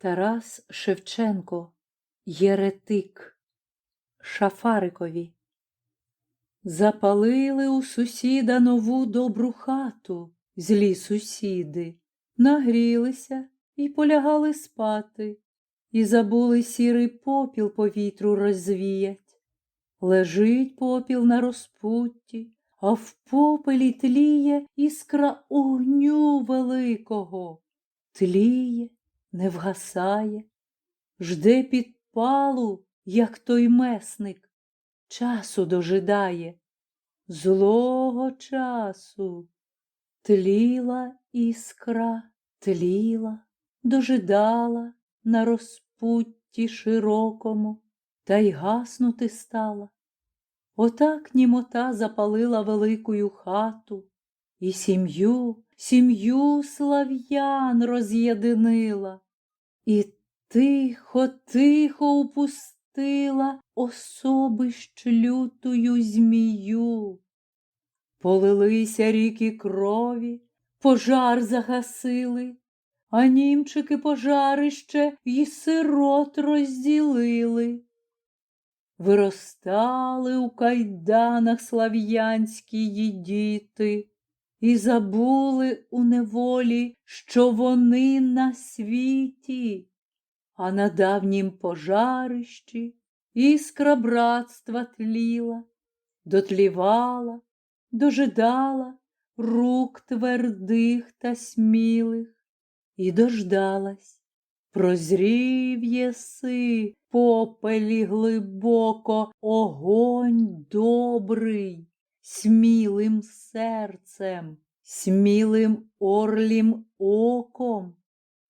Тарас Шевченко Єретик Шафарикові. Запалили у сусіда нову добру хату, злі сусіди, нагрілися і полягали спати, і забули сірий попіл по вітру розвіять. Лежить попіл на розпутті, а в попелі тліє іскра огню великого, тліє, не вгасає, жде підпалу, як той месник, часу дожидає, злого часу. Тліла іскра, тліла, дожидала на розпутті широкому, та й гаснути стала. Отак німота запалила великую хату, і сім'ю, сім'ю слав'ян роз'єдинила, і тихо, тихо упустила особищ лютую змію. Полилися ріки крові, пожар загасили, а німчики пожарище й сирот розділили. Виростали у кайданах слав'янські діти і забули у неволі, що вони на світі, а на давнім пожарищі іскра братства тліла, дотлівала, дожидала рук твердих та смілих і дождалась. Прозрів єси, попелі глибоко, огонь добрий, смілим серцем, смілим орлім оком,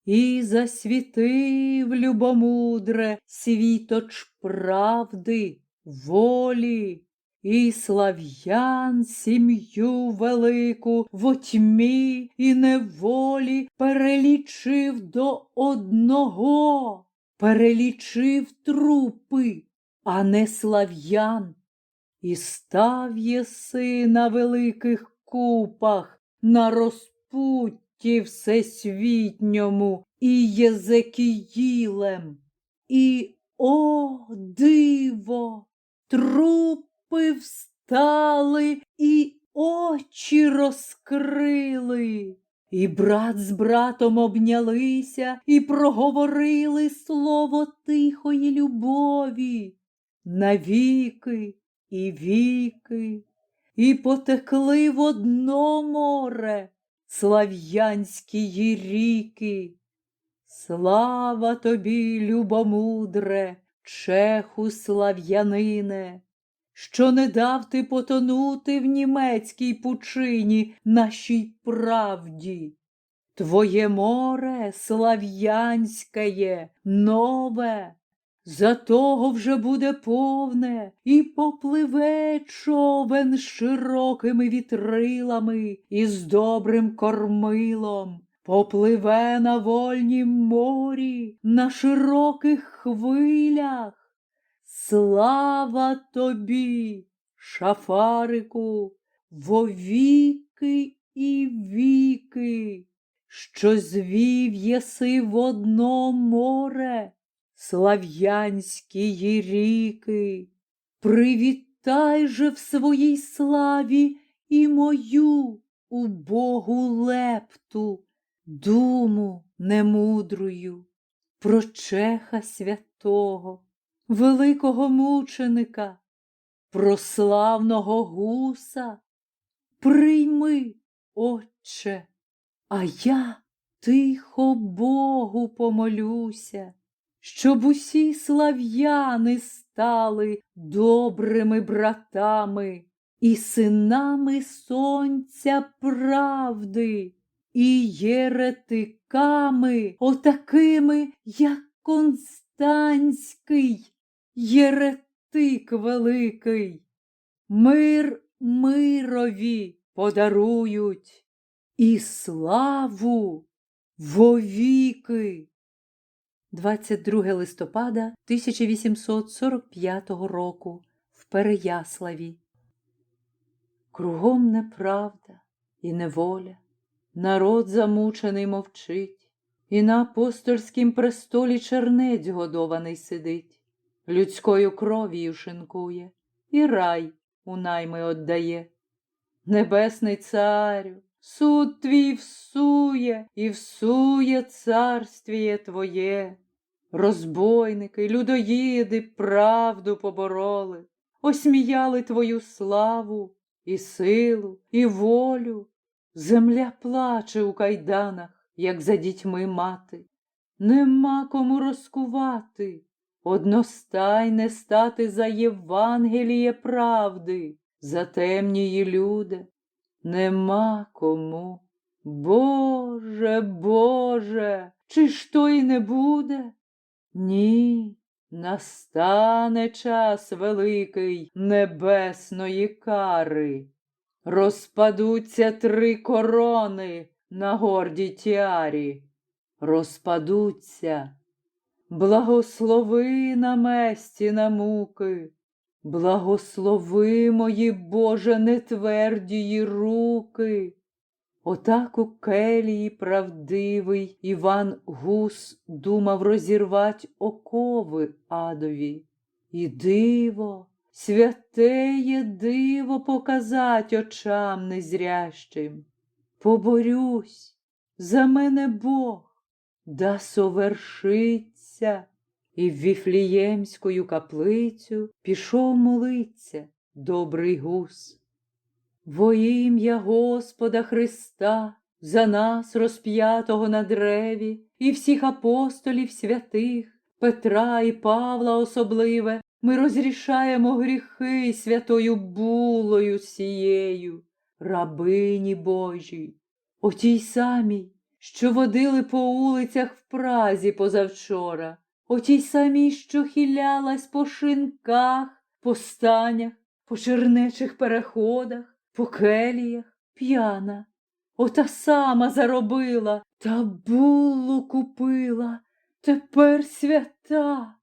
і засвітив любомудре світоч правди, волі, і слав'ян сім'ю велику в тьмі і неволі перелічив до одного, перелічив трупи, а не слав'ян, і став єси на великих купах, на розпутті всесвітньому і Єзекіїлем, і о диво! Трупи встали і очі розкрили, і брат з братом обнялися і проговорили слово тихої любові навіки і віки, і потекли в одно море слав'янські ріки. Слава тобі, любомудре, чеху слав'янине! що не дав ти потонути в німецькій пучині нашій правді. Твоє море слав'янське, нове, за того вже буде повне, і попливе човен з широкими вітрилами і з добрим кормилом, попливе на вольнім морі, на широких хвилях. Слава тобі, шафарику, вовіки і віки, що звів єси в одно море слав'янські ріки. Привітай же в своїй славі і мою убогу лепту, думу немудрую про чеха святого великого мученика, прославного гуса. Прийми, Отче, а я тихо Богу помолюся, щоб усі слав'яни стали добрими братами і синами сонця правди, і єретиками, отакими, як Констанський єретик великий, мир мирові подарують і славу вовіки. 22 листопада 1845 року в Переяславі. Кругом неправда і неволя, народ замучений мовчить, І на апостольськім престолі чернець годований сидить, людською кров'ю шинкує, і рай у найми отдає. Небесний царю, суд твій всує, і всує царствіє твоє. Розбойники, людоїди правду побороли, осміяли твою славу, і силу, і волю. Земля плаче у кайданах, як за дітьми мати. Нема кому розкувати, одностайне стати за Євангеліє правди, за темнії люди. Нема кому. Боже, Боже, чи ж то й не буде? Ні, настане час великий небесної кари. Розпадуться три корони на гордій тіарі. Розпадуться. Благослови на месті на муки, благослови мої, Боже, нетвердії руки. Отак у келії правдивий Іван Гус думав розірвать окови адові. І диво, святеє диво показать очам незрящим. Поборюсь, за мене Бог, да совершиться. І в Віфліємською каплицю пішов молиться добрий гус. Во ім'я Господа Христа, за нас розп'ятого на древі, і всіх апостолів святих, Петра і Павла особливе, ми розрішаємо гріхи святою булою сією, рабині Божій, отій самій, що водили по улицях в Празі позавчора, отій самій, що хилялась по шинках, по станях, по чернечих переходах по келіях п'яна. Ота сама заробила та буллу купила, тепер свята.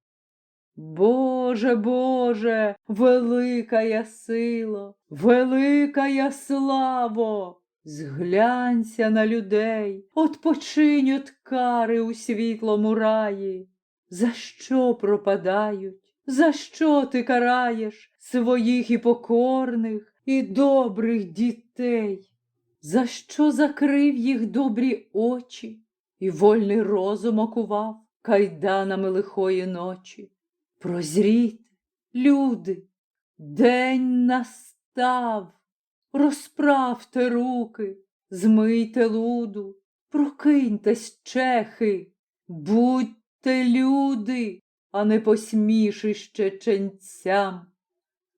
Боже, Боже, велика я сила, велика я славо, зглянься на людей, отпочинь от кари у світлому раї. За що пропадають? За що ти караєш своїх і покорних? І добрих дітей, за що закрив їх добрі очі і вольний розум окував кайданами лихої ночі. Прозріте, люди, день настав, розправте руки, змийте луду, прокиньтесь, чехи, будьте люди, а не посмішище ченцям.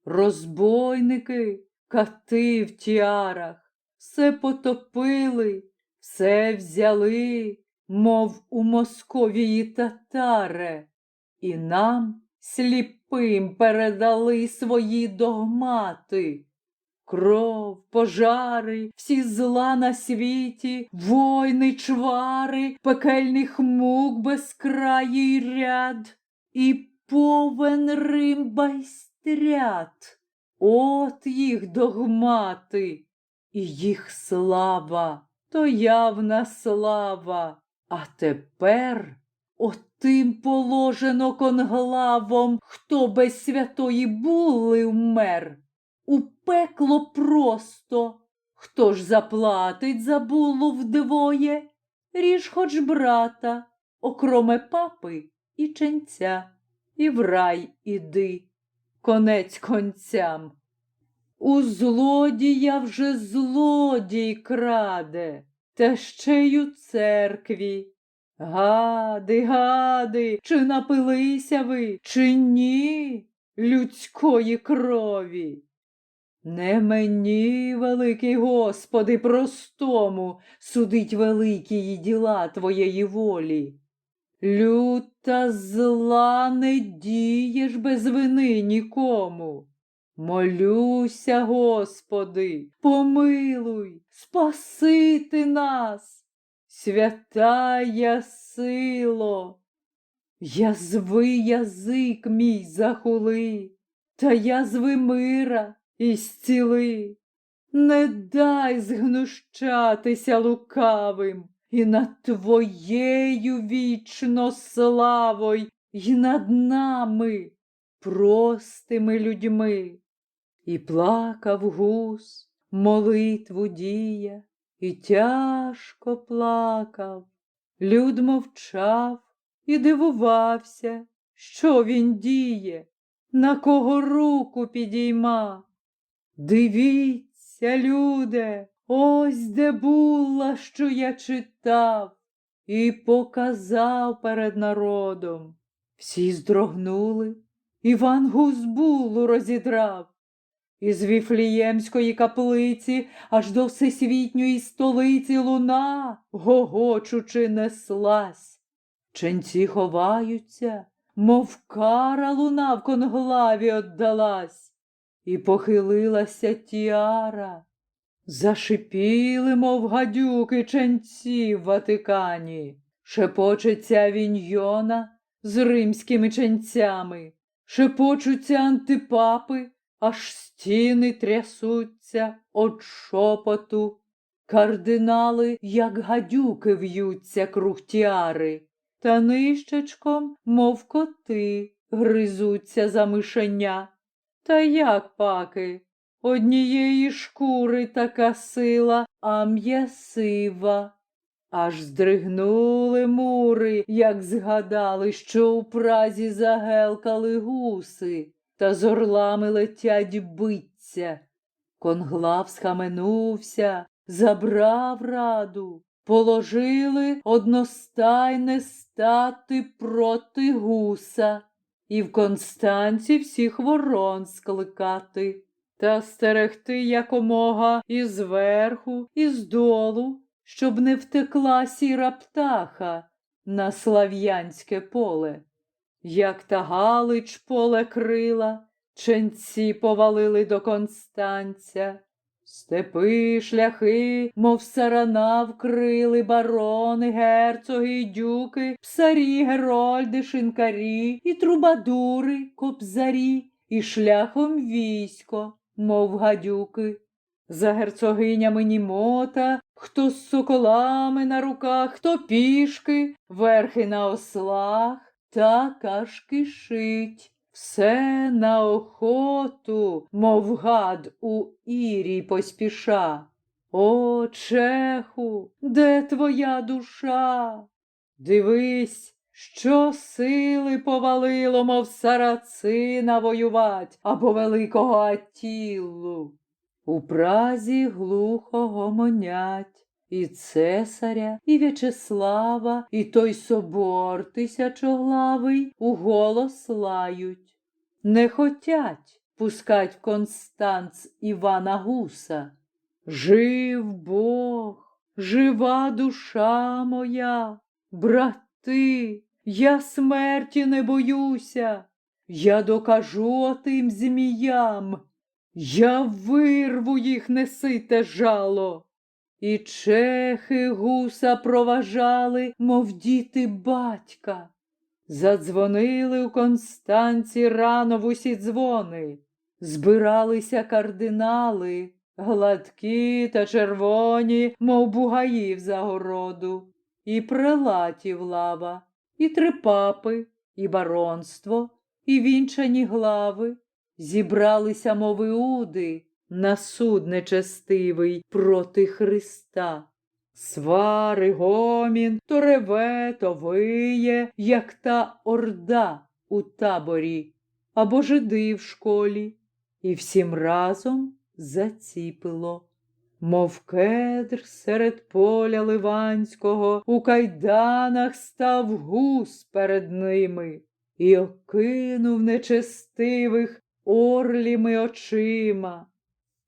Розбойники, Кати в тіарах все потопили, все взяли, мов у Московії татаре, і нам сліпим передали свої догмати. Кров, пожари, всі зла на світі, войни, чвари, пекельних мук безкраїй ряд, і повен Рим байстрят. От їх догмати, і їх слава, то явна слава. А тепер отим положено конглавом, хто без святої були вмер. У пекло просто. Хто ж заплатить за булу вдвоє? Ріж хоч брата, окроме папи і ченця, і в рай іди конець концям. У злодія вже злодій краде, та ще й у церкві. Гади, гади, чи напилися ви, чи ні людської крові? Не мені, великий Господи, простому, судить великі діла Твоєї волі. Люта зла не дієш без вини нікому. Молюся, Господи, помилуй, спасити нас, святая сило. Язви язик мій захули, та язви мира і зціли. Не дай згнущатися лукавим і над твоєю вічно славою, і над нами, простими людьми. І плакав гус, молитву дія, і тяжко плакав. Люд мовчав і дивувався, що він діє, на кого руку підійма. Дивіться, люде, ось де була, що я читав, і показав перед народом. Всі здрогнули, Іван гузбулу розідрав. Із Віфліємської каплиці аж до всесвітньої столиці луна, гогочучи, неслась. Ченці ховаються, мов кара луна в конглаві отдалась, і похилилася тіара. Зашипіли, мов гадюки ченці в Ватикані, шепочеться віньйона з римськими ченцями, шепочуться антипапи, аж стіни трясуться од шопоту. Кардинали, як гадюки, в'ються круг тіари, та нищечком, мов коти, гризуться за мишеня. Та як паки? Однієї шкури така сила, а м'ясива. Аж здригнули мури, як згадали, що у празі загелкали гуси, та з орлами летять биться. Конглав схаменувся, забрав раду, положили одностайне стати проти гуса і в Констанці всіх ворон скликати, та стерегти якомога і зверху, і здолу, щоб не втекла сіра птаха на слав'янське поле. Як та Галич поле крила, ченці повалили до Констанця. Степи, шляхи, мов сарана вкрили барони, герцоги й дюки, псарі, герольди, шинкарі, і трубадури, кобзарі, і шляхом військо, мов гадюки. За герцогинями Німота, хто з соколами на руках, хто пішки, верхи на ослах, так аж кишить. Все на охоту, мов гад у ірі поспіша. О, чеху, де твоя душа? Дивись, що сили повалило, мов сарацина воювать або великого Атіллу. У празі глухо гомонять і цесаря, і В'ячеслава, і той собор тисячоглавий у голос лають. Не хотять пускать Констанц Івана Гуса. Жив Бог, жива душа моя, брати, я смерті не боюся, я докажу тим зміям, я вирву їх несите жало. І чехи гуса проважали, мов діти батька. Задзвонили у Констанці рано в усі дзвони, збиралися кардинали, гладкі та червоні, мов бугаї в загороду, і прелатів лава, і три папи, і баронство, і вінчані глави. Зібралися, мов іуди, на суд нечестивий проти Христа. Свари, гомін, то реве, то виє, як та орда у таборі, або жиди в школі, і всім разом заціпило. Мов кедр серед поля ливанського, у кайданах став гус перед ними і окинув нечестивих орліми очима.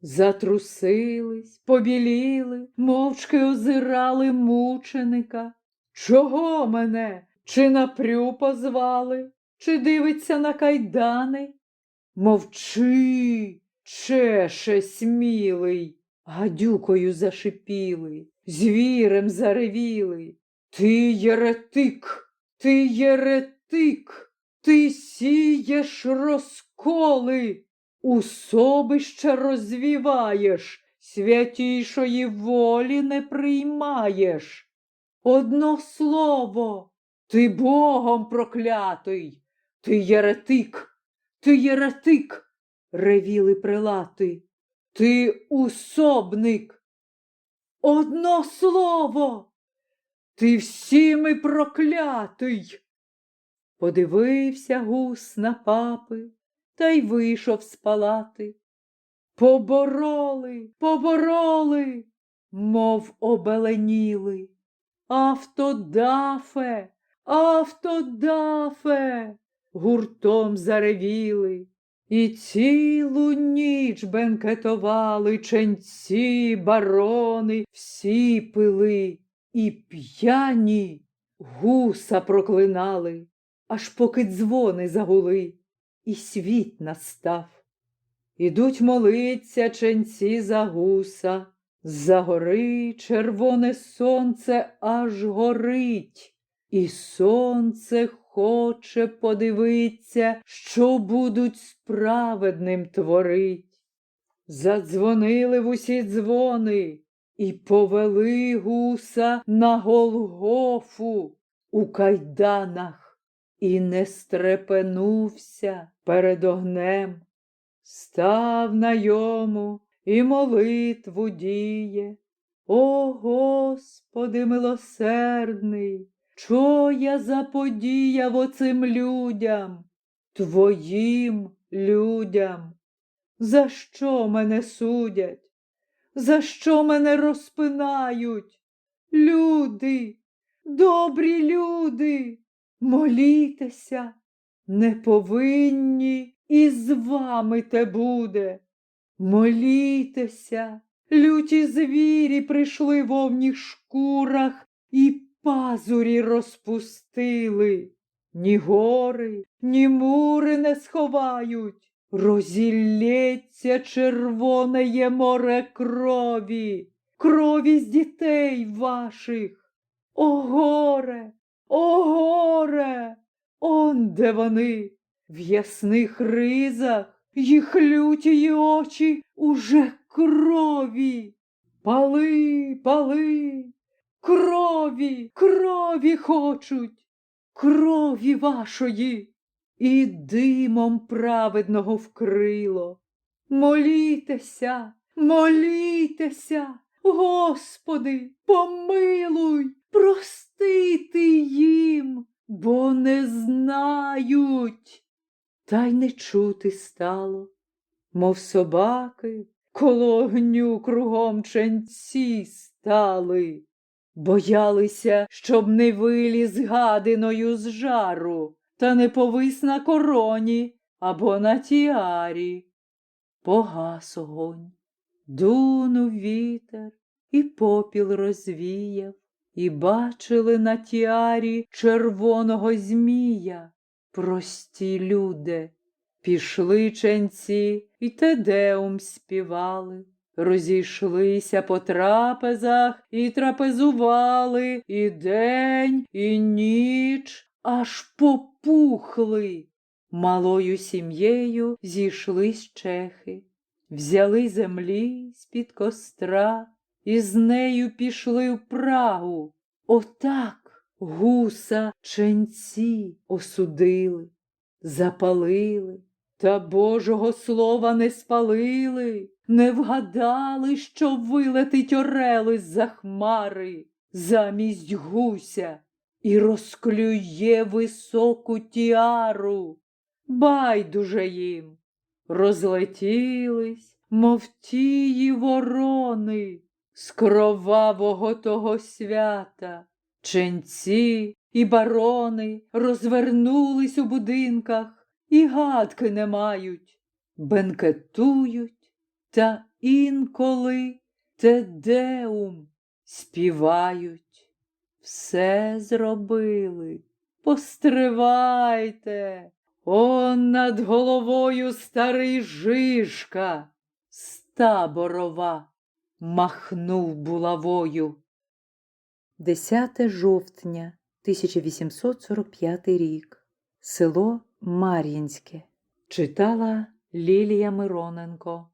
Затрусились, побіліли, мовчки озирали мученика. Чого мене? Чи на прю позвали, чи дивиться на кайдани? Мовчи, чеше смілий, гадюкою зашипіли, звірем заревіли. Ти єретик, ти єретик, ти сієш розколи. Усобище розвіваєш, святішої волі не приймаєш. одно слово. Ти Богом проклятий, ти єретик, ти єретик, ревіли прилати, ти усобник. Одно слово, ти всіми проклятий. Подивився гус на папи та й вийшов з палати. Побороли, побороли, мов обеленіли. Автодафе, автодафе, гуртом заревіли. І цілу ніч бенкетували ченці, барони, всі пили, і п'яні гуса проклинали, аж поки дзвони загули, і світ настав. Ідуть молиться ченці за гуса, за гори червоне сонце аж горить, і сонце хоче подивиться, що будуть справедним творить. Задзвонили в усі дзвони і повели гуса на Голгофу у кайданах і не стрепенувся перед огнем. Став на йому і молитву діє. О Господи милосердний, що я заподіяв оцим людям, Твоїм людям? За що мене судять? За що мене розпинають? Люди, добрі люди, молітеся, не повинні і з вами те буде. Молітеся, люті звірі прийшли в овніх шкурах і пазурі розпустили. Ні гори, ні мури не сховають. Розілється червоне є море крові, крові з дітей ваших. О горе, о горе! Он де вони, в ясних ризах, їх лютії очі уже крові. Пали, пали, крові, крові хочуть, крові вашої, і димом праведного вкрило. Молітеся, молітеся, Господи, помилуй, простити їм, бо не знають. Та й не чути стало, мов собаки коло огню кругом ченці стали, боялися, щоб не виліз гадиною з жару, та не повис на короні або на тіарі. Погас огонь, дунув вітер, і попіл розвіяв, і бачили на тіарі червоного змія. Прості люди, пішли ченці і тедеум співали, розійшлися по трапезах і трапезували і день, і ніч аж попухли. Малою сім'єю зійшлись чехи, взяли землі з-під костра і з нею пішли в Прагу. Отак гуса ченці осудили, запалили, та Божого слова не спалили, не вгадали, що вилетить орел із-за хмари замість гуся і розклює високу тіару. Байдуже їм. Розлетілись, мов тії ворони з кровавого того свята. Ченці і барони розвернулись у будинках і гадки не мають, бенкетують та інколи тедеум співають. Все зробили, постривайте, он над головою старий жишка, стаборова, махнув булавою. 10 жовтня 1845 рік. Село Мар'їнське. Читала Лілія Мироненко.